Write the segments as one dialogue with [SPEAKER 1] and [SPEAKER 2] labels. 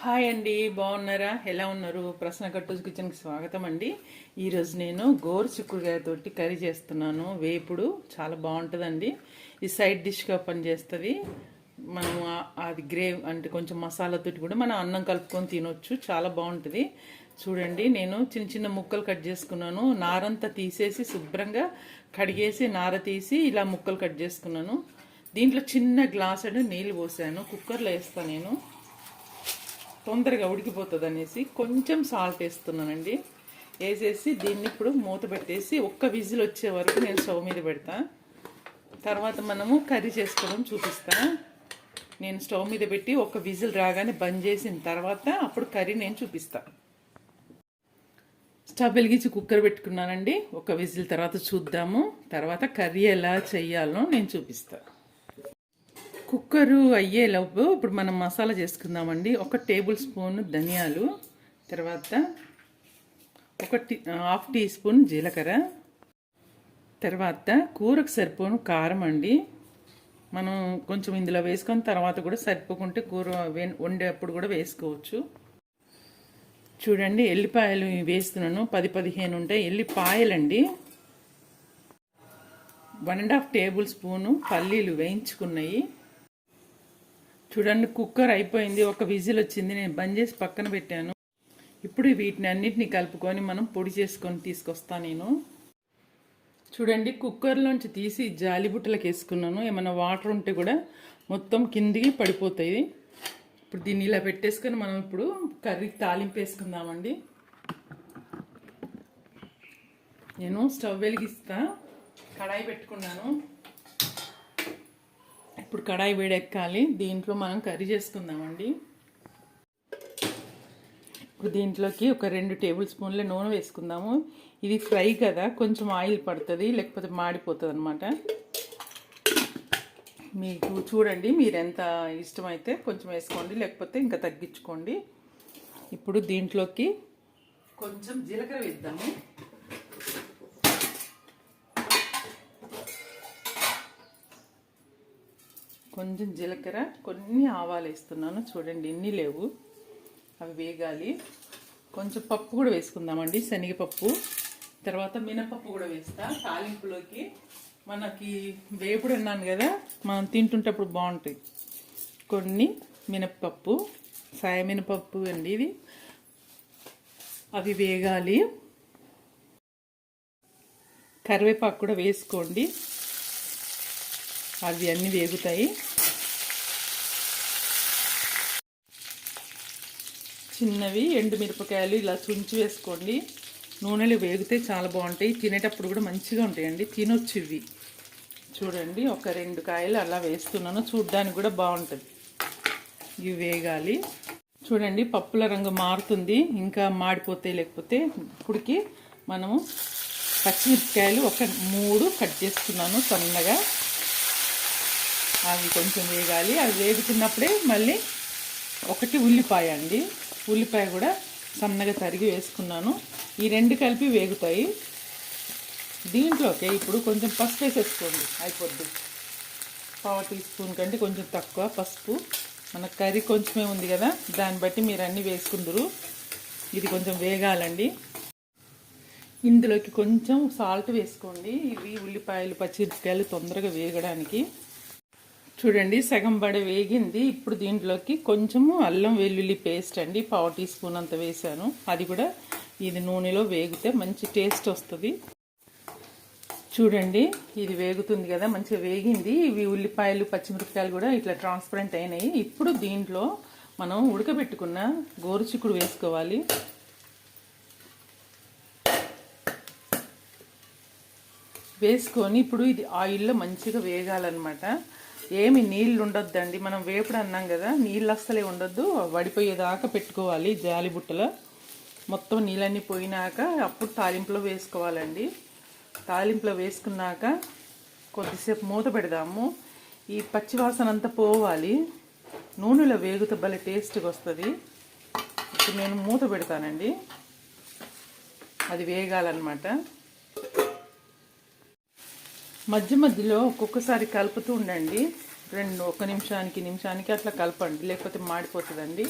[SPEAKER 1] Hi అండి బాగున్నారా? ఎలా ఉన్నారు? ప్రశ్న కట్టూస్ కిచెన్కి స్వాగతం అండి. ఈరోజు నేను గోరు చిక్కుడుకాయతోటి కర్రీ చేస్తున్నాను. వేపుడు చాలా బాగుంటుందండి. ఈ సైడ్ డిష్గా పనిచేస్తుంది. మనం అది గ్రేవ్ అంటే కొంచెం మసాలాతోటి కూడా మనం అన్నం కలుపుకొని తినొచ్చు. చాలా బాగుంటుంది. చూడండి నేను చిన్న చిన్న ముక్కలు కట్ చేసుకున్నాను. నారంతా తీసేసి శుభ్రంగా కడిగేసి నార తీసి ఇలా ముక్కలు కట్ చేసుకున్నాను. దీంట్లో చిన్న గ్లాస్ అంటే నీళ్ళు పోసాను. కుక్కర్లో వేస్తాను నేను. తొందరగా ఉడికిపోతుంది అనేసి కొంచెం సాల్ట్ వేస్తున్నానండి. వేసేసి దీన్ని ఇప్పుడు మూత పెట్టేసి ఒక్క విజిల్ వచ్చే వరకు నేను స్టవ్ మీద పెడతా. తర్వాత మనము కర్రీ చేసుకోవడం చూపిస్తా. నేను స్టవ్ మీద పెట్టి ఒక విజిల్ రాగానే బంద్ చేసిన తర్వాత అప్పుడు కర్రీ నేను చూపిస్తా. స్టవ్ వెలిగించి కుక్కర్ పెట్టుకున్నానండి. ఒక విజిల్ తర్వాత చూద్దాము. తర్వాత కర్రీ ఎలా చెయ్యాలో నేను చూపిస్తాను కుక్కరు అయ్యేలోపు ఇప్పుడు మనం మసాలా చేసుకుందామండి. ఒక టేబుల్ స్పూన్ ధనియాలు తర్వాత ఒక టీ హాఫ్ టీ స్పూన్ జీలకర్ర తర్వాత కూరకు సరిపోను కారం అండి. మనం కొంచెం ఇందులో వేసుకొని తర్వాత కూడా సరిపోకుంటే కూర వే- వండేటప్పుడు కూడా వేసుకోవచ్చు. చూడండి ఎల్లిపాయలు వేస్తున్నాను. పది పదిహేను ఉంటాయి. ఎల్లిపాయలండి. One and half tablespoon పల్లీలు వేయించుకున్నాయి. చూడండి కుక్కర్ అయిపోయింది ఒక విజిల్ వచ్చింది నేను బంద్ చేసి పక్కన పెట్టాను. ఇప్పుడు వీటిని అన్నిటిని కలుపుకొని మనం పొడి చేసుకొని తీసుకొస్తా నేను. చూడండి కుక్కర్లోంచి తీసి జాలి బుట్టలకు వేసుకున్నాను. ఏమైనా వాటర్ ఉంటే కూడా మొత్తం కిందికి పడిపోతాయి. ఇప్పుడు దీన్ని ఇలా పెట్టేసుకొని మనం ఇప్పుడు కర్రీ తాలింపు వేసుకుందామండి. నేను స్టవ్ వెలిగిస్తా. కడాయి పెట్టుకున్నాను. ఇప్పుడు కడాయి వేడెక్కాలి. దీంట్లో మనం కర్రీ చేసుకుందామండి. ఇప్పుడు దీంట్లోకి ఒక రెండు టేబుల్ స్పూన్ల నూనె వేసుకుందాము. ఇది ఫ్రై కదా కొంచెం ఆయిల్ పడుతుంది లేకపోతే మాడిపోతుంది అనమాట మీకు చూడండి మీరు ఎంత ఇష్టమైతే కొంచెం వేసుకోండి లేకపోతే ఇంకా తగ్గించుకోండి. ఇప్పుడు దీంట్లోకి కొంచెం జీలకర్ర వేద్దాము. కొంచెం జీలకర్ర కొన్ని ఆవాలు వేస్తున్నాను. చూడండి ఇన్ని లేవు. అవి వేగాలి. కొంచెం పప్పు కూడా వేసుకుందామండి శనగపప్పు. తర్వాత మినపప్పు కూడా వేస్తా. తాలింపులోకి మనకి వేపుడు అన్నాను కదా మనం తింటుంటప్పుడు బాగుంటుంది కొన్ని మినపప్పు సాయ మినపప్పు అండి ఇది అవి వేగాలి. కరివేపాకు కూడా వేసుకోండి. అవి అన్నీ వేగుతాయి. చిన్నవి ఎండు మిరపకాయలు ఇలా చుంచి వేసుకోండి. నూనెలు వేగితే చాలా బాగుంటాయి. తినేటప్పుడు కూడా మంచిగా ఉంటాయండి. తినొచ్చు ఇవి చూడండి ఒక రెండు కాయలు అలా వేస్తున్నాను. చూడ్డానికి కూడా బాగుంటుంది. ఇవి వేగాలి. చూడండి పప్పుల రంగు మారుతుంది. ఇంకా మాడిపోతే లేకపోతే ఇప్పుడుకి మనము పచ్చిమిరపకాయలు ఒక మూడు కట్ చేస్తున్నాను సన్నగా. అవి కొంచెం వేగాలి. అవి వేగుతున్నప్పుడే మళ్ళీ ఒకటి ఉల్లిపాయ అండి. ఉల్లిపాయ కూడా సన్నగా తరిగి వేసుకున్నాను. ఈ రెండు కలిపి వేగుతాయి. దీంట్లోకి ఇప్పుడు కొంచెం పసుపు వేసేసుకోండి. అయిపోద్ది. పావు టీ స్పూన్ కంటే కొంచెం తక్కువ పసుపు. మన కర్రీ కొంచెమే ఉంది కదా దాన్ని బట్టి మీరు అన్నీ వేసుకుందరు. ఇది కొంచెం వేగాలండి. ఇందులోకి కొంచెం సాల్ట్ వేసుకోండి. ఇవి ఉల్లిపాయలు పచ్చిమిరపకాయలు తొందరగా వేగడానికి. చూడండి సగం బడ వేగింది. ఇప్పుడు దీంట్లోకి కొంచెము అల్లం వెల్లుల్లి పేస్ట్ అండి. పావు టీ స్పూన్ అంత వేసాను అది కూడా ఇది నూనెలో వేగితే మంచి టేస్ట్ వస్తుంది. చూడండి ఇది వేగుతుంది కదా మంచిగా వేగింది. ఇవి ఉల్లిపాయలు పచ్చిమిరపకాయలు కూడా ఇట్లా ట్రాన్స్పరెంట్ అయినాయి. ఇప్పుడు దీంట్లో మనం ఉడకబెట్టుకున్న గోరుచిక్కుడు వేసుకోవాలి. వేసుకొని ఇప్పుడు ఇది ఆయిల్లో మంచిగా వేగాలన్నమాట. ఏమి నీళ్ళు ఉండొద్దండి. మనం వేపుడు అన్నాం కదా నీళ్ళు అస్సలే ఉండొద్దు. వడిపోయేదాకా పెట్టుకోవాలి జాలి బుట్టలో. మొత్తం నీళ్ళన్నీ పోయినాక అప్పుడు తాలింపులో వేసుకోవాలండి. తాలింపులో వేసుకున్నాక కొద్దిసేపు మూత పెడదాము. ఈ పచ్చివాసన అంతా పోవాలి. నూనెలో వేగుతే భలే టేస్ట్గా వస్తుంది. ఇప్పుడు నేను మూత పెడతానండి. అది వేగాలన్నమాట. మధ్య మధ్యలో ఒక్కొక్కసారి కలుపుతూ ఉండండి. రెండు ఒక నిమిషానికి నిమిషానికి అట్లా కలపండి. లేకపోతే మాడిపోతుందండి.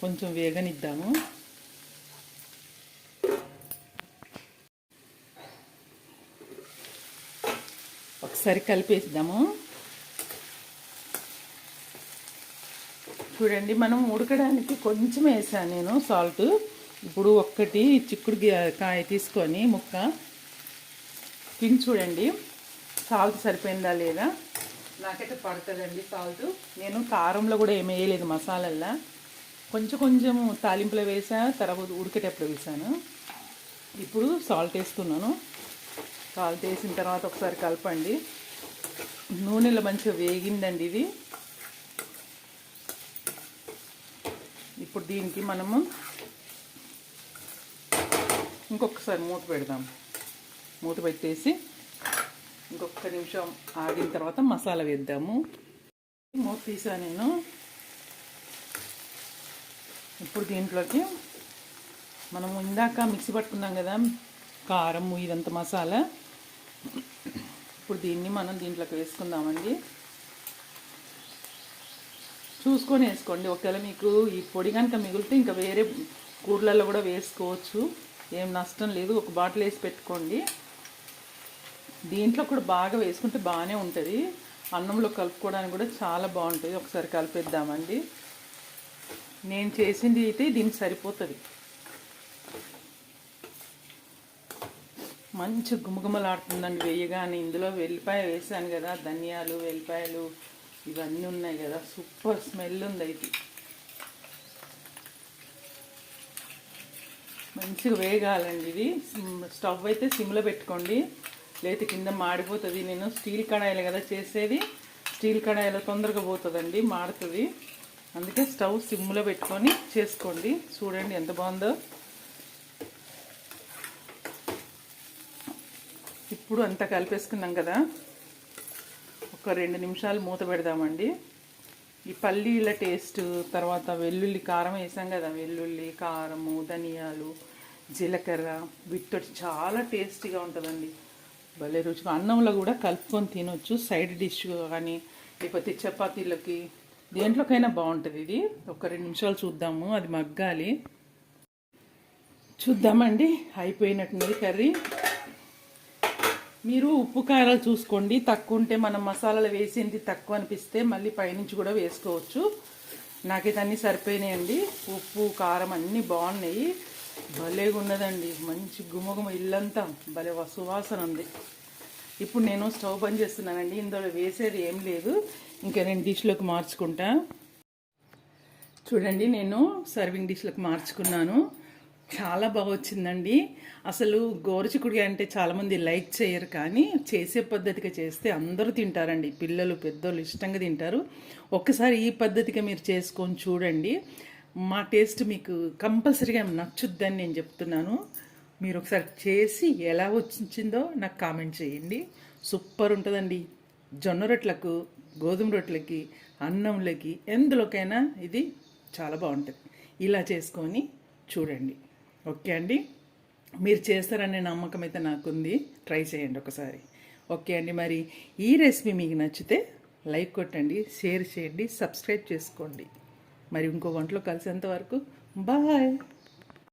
[SPEAKER 1] కొంచెం వేగనిద్దాము. ఒకసారి కలిపేద్దాము. చూడండి మనం ఉడకడానికి కొంచెం వేసాను నేను సాల్ట్. ఇప్పుడు ఒక్కటి చిక్కుడు కాయ తీసుకొని ముక్క స్కిన్ చూడండి. సాల్ట్ సరిపోయిందా లేదా? నాకైతే పడుతుందండి సాల్ట్. నేను కారంలో కూడా ఏమి వేయలేదు మసాలల్లో. కొంచెం కొంచెం తాలింపులో వేసా తర్వాత ఉడికేటప్పుడు వేసాను. ఇప్పుడు సాల్ట్ వేస్తున్నాను. సాల్ట్ వేసిన తర్వాత ఒకసారి కలపండి. నూనెలో మంచిగా వేగిందండి ఇది. ఇప్పుడు దీనికి మనము ఇంకొకసారి మూత పెడదాం. మూత పెట్టేసి ఇంకొక నిమిషం ఆగిన తర్వాత మసాలా వేద్దాము. మూత తీసా నేను. ఇప్పుడు దీంట్లోకి మనము ఇందాక మిక్సీ పట్టుకున్నాం కదా కారం ఇదంతా మసాలా. ఇప్పుడు దీన్ని మనం దీంట్లోకి వేసుకుందామండి. చూసుకొని వేసుకోండి. ఒకవేళ మీకు ఈ పొడి కనుక మిగిలితే ఇంకా వేరే కూరలలో కూడా వేసుకోవచ్చు. ఏం నష్టం లేదు. ఒక బాటిల్ వేసి పెట్టుకోండి. దీంట్లో కూడా బాగా వేసుకుంటే బాగానే ఉంటుంది. అన్నంలో కలుపుకోవడానికి కూడా చాలా బాగుంటుంది. ఒకసారి కలిపేద్దామండి. నేను చేసింది అయితే దీనికి సరిపోతుంది. మంచి గుమగుమలాడుతుందండి. వేయగానే ఇందులో వెల్లిపాయ వేసాను కదా ధనియాలు వెల్లిపాయలు ఇవన్నీ ఉన్నాయి కదా. సూపర్ స్మెల్ ఉంది అయితే. మంచిగా వేగాలండి ఇది. స్టవ్ అయితే సిమ్లో పెట్టుకోండి. లేకపోతే కింద మాడిపోతుంది. నేను స్టీల్ కడాయిలు కదా చేసేది. స్టీల్ కడాయిలో తొందరగా పోతుందండి మాడుతుంది. అందుకే స్టవ్ సిమ్లో పెట్టుకొని చేసుకోండి. చూడండి ఎంత బాగుందో. ఇప్పుడు అంతా కలిపేసుకున్నాం కదా. ఒక రెండు నిమిషాలు మూత పెడదామండి. ఈ పల్లీల టేస్ట్ తర్వాత వెల్లుల్లి కారం వేసాం కదా. వెల్లుల్లి కారము ధనియాలు జీలకర్ర వీటితో చాలా టేస్టీగా ఉంటుందండి. భలే రుచిగా అన్నంలో కూడా కలుపుకొని తినొచ్చు. సైడ్ డిష్ కానీ లేకపోతే చపాతీలకి. దేంట్లోకైనా బాగుంటుంది ఇది. ఒక రెండు నిమిషాలు చూద్దాము. అది మగ్గాలి. చూద్దామండి. అయిపోయినట్టున్నది కర్రీ. మీరు ఉప్పు కారాలు చూసుకోండి. తక్కువ ఉంటే మనం మసాలాలు వేసింది తక్కువ అనిపిస్తే మళ్ళీ పైనుంచి కూడా వేసుకోవచ్చు. నాకైతే అన్నీ సరిపోయినాయండి. ఉప్పు కారం అన్నీ బాగున్నాయి. భలేగా ఉన్నదండి. మంచి గుమగుమ ఇల్లంతా. భలే సువాసన ఉంది. ఇప్పుడు నేను స్టవ్ బంద్ చేస్తున్నానండి. ఇందులో వేసేది ఏం లేదు. ఇంకా నేను డిష్లోకి మార్చుకుంటా. చూడండి నేను సర్వింగ్ డిష్లోకి మార్చుకున్నాను. చాలా బాగా వచ్చిందండి. అసలు గోరుచిక్కుడుగా అంటే చాలామంది లైక్ చేయరు కానీ చేసే పద్ధతిగా చేస్తే అందరూ తింటారండి. పిల్లలు పెద్దోళ్ళు ఇష్టంగా తింటారు. ఒక్కసారి ఈ పద్ధతిగా మీరు చేసుకొని చూడండి. మా టేస్ట్ మీకు కంపల్సరీగా నచ్చుద్దని నేను చెప్తున్నాను. మీరు ఒకసారి చేసి ఎలా వచ్చిందో నాకు కామెంట్ చేయండి. సూపర్ ఉంటుందండి. జొన్న రొట్టెలకు గోధుమ రొట్టెలకి అన్నంలోకి ఎందులోకైనా ఇది చాలా బాగుంటుంది. ఇలా చేసుకొని చూడండి. ఓకే అండి? మీరు చేస్తారనే నమ్మకం అయితే నాకుంది. ట్రై చేయండి ఒకసారి. ఓకే అండి మరి. ఈ రెసిపీ మీకు నచ్చితే లైక్ కొట్టండి షేర్ చేయండి సబ్స్క్రైబ్ చేసుకోండి. మరి ఇంకో వంటలో కలిసేంత వరకు. బాయ్.